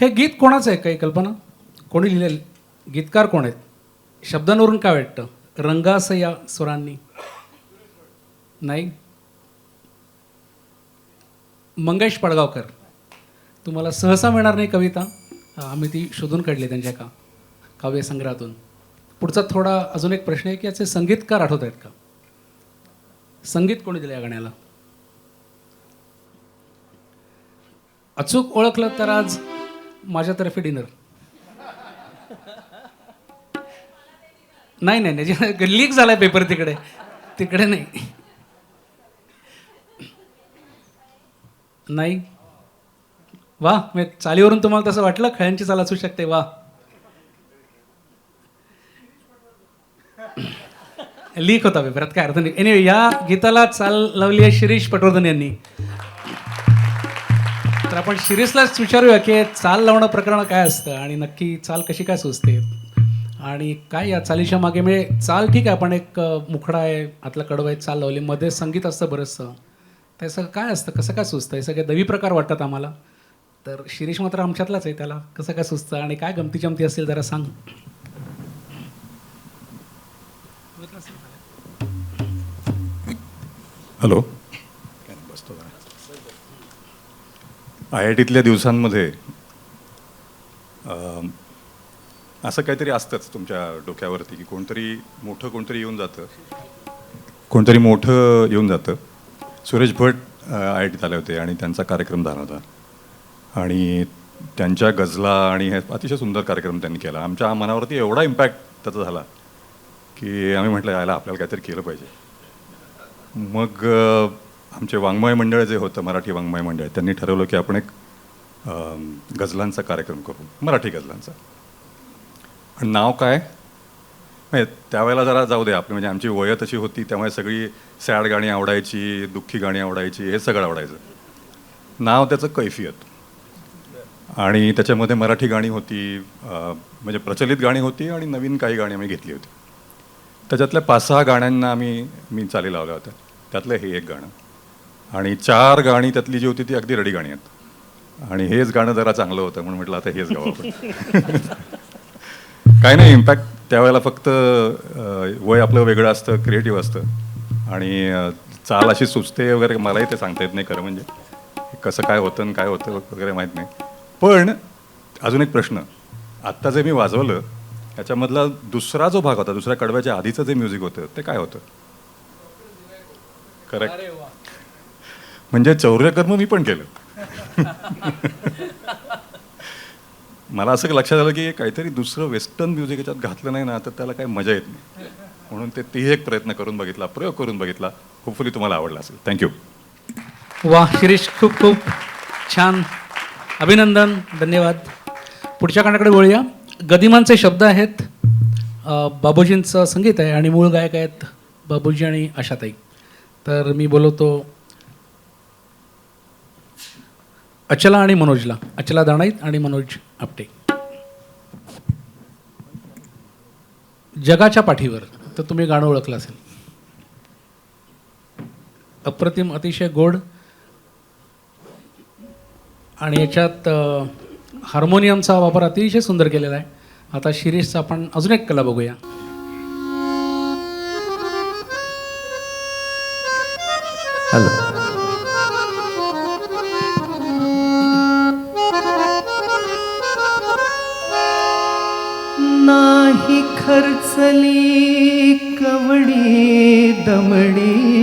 हे गीत कोणाचं आहे? काही कल्पना? कोणी लिहिलेलं? गीतकार कोण आहेत? शब्दांवरून काय वाटतं? रंगास या स्वरांनी नाही? मंगेश पडगावकर. तुम्हाला सहसा मिळणार नाही कविता. आम्ही ती शोधून काढली त्यांच्या का काव्यसंग्रहातून. पुढचा थोडा अजून एक प्रश्न आहे की याचे संगीतकार आठवत आहेत का? संगीत कोणी दिलं या गाण्याला? अचूक ओळखलं तर आज माझ्यातर्फे डिनर. नाही नाही नाही लीक झालाय पेपर तिकडे. तिकडे नाही. नाही. वा मी चालीवरून तुम्हाला तसं वाटलं? खळ्यांची चाल असू शकते वा. लीक होता पेपरात काय अर्थ नाही. एनिवे या गीताला चाल लावली आहे शिरीष पटवर्धन यांनी. आपण शिरीषलाच विचारूया की चाल लावणं प्रकरण काय असतं आणि नक्की चाल कशी काय सुचते? आणि काय या चालीच्या मागे? म्हणजे चाल ठीक आहे आपण एक मुखडा आहे आतला कडवं आहे चाल लावली मध्ये संगीत असतं बरंचसं. ते सगळं काय असतं? कसं काय सुचतं? हे सगळे दवी प्रकार वाटतात आम्हाला. तर शिरीष मात्र आमच्यातलाच आहे त्याला. कसं काय सुचतं आणि काय गमती जमती असेल जरा सांग. हॅलो. आय आय टीतल्या दिवसांमध्ये असं काहीतरी असतंच तुमच्या डोक्यावरती की कोणतरी मोठं कोणतरी येऊन जातं. कोणतरी मोठं येऊन जातं. सुरेश भट आय आय टीत आले होते आणि त्यांचा कार्यक्रम झाला होता. आणि त्यांच्या गझला आणि हे अतिशय सुंदर कार्यक्रम त्यांनी केला. आमच्या मनावरती एवढा इम्पॅक्ट त्याचा झाला की आम्ही म्हटलं यायला आपल्याला काहीतरी केलं पाहिजे. मग आमचे वाङ्मय मंडळ जे होतं मराठी वाङ्मय मंडळ त्यांनी ठरवलं की आपण एक गझलांचा कार्यक्रम करू मराठी गझलांचा. आणि नाव काय? म्हणजे त्यावेळेला जरा जाऊ दे आपली म्हणजे आमची वय तशी होती त्यामुळे सगळी सॅड गाणी आवडायची दुःखी गाणी आवडायची हे सगळं आवडायचं. नाव त्याचं कैफियत. आणि त्याच्यामध्ये मराठी गाणी होती म्हणजे प्रचलित गाणी होती आणि नवीन काही गाणी आम्ही घेतली होती. त्याच्यातल्या पाच सहा गाण्यांना आम्ही मी चाली लावल्या होत्या त्यातलं हे एक गाणं. आणि चार गाणी त्यातली जी होती ती अगदी रडी गाणी आहेत. आणि हेच गाणं जरा चांगलं होतं म्हणून म्हटलं आता हेच गावं आपण. काय नाही इम्पॅक्ट त्यावेळेला फक्त वय आपलं वेगळं असतं क्रिएटिव्ह असतं. आणि चाल अशी सुचते वगैरे मलाही ते सांगता येत नाही खरं म्हणजे. कसं काय होतं आणि काय होतं वगैरे माहीत नाही. पण अजून एक प्रश्न. आत्ता जे मी वाजवलं त्याच्यामधला दुसरा जो भाग होता दुसऱ्या कडव्याच्या आधीचं जे म्युझिक होतं ते काय होतं? करेक्ट म्हणजे चौर्यकर्म मी पण केलं. मला असं लक्षात आलं की काहीतरी दुसरं वेस्टर्न म्युझिक याच्यात घातलं नाही ना तर त्याला काही मजा येत नाही. म्हणून ते तीही एक प्रयत्न करून बघितला प्रयोग करून बघितला. होपफुली तुम्हाला आवडला असेल. थँक्यू वा शिरीष खूप खूप छान. अभिनंदन धन्यवाद. पुढच्या कानाकडे वळूया. गदिमांचे शब्द आहेत बाबूजींचं संगीत आहे आणि मूळ गायक आहेत बाबूजी आणि आशाताई. तर मी बोलवतो अचला आणि मनोजला. अचला दाणाईत आणि मनोज आपटे. जगाच्या पाठीवर तर तुम्ही गाणं ओळखलं असेल. अप्रतिम अतिशय गोड आणि याच्यात हार्मोनियमचा वापर अतिशय सुंदर केलेला आहे. आता शिरीषचा आपण अजून एक कला बघूया. हॅलो. नाही खर्चली कवडी दमडी.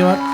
धन्यवाद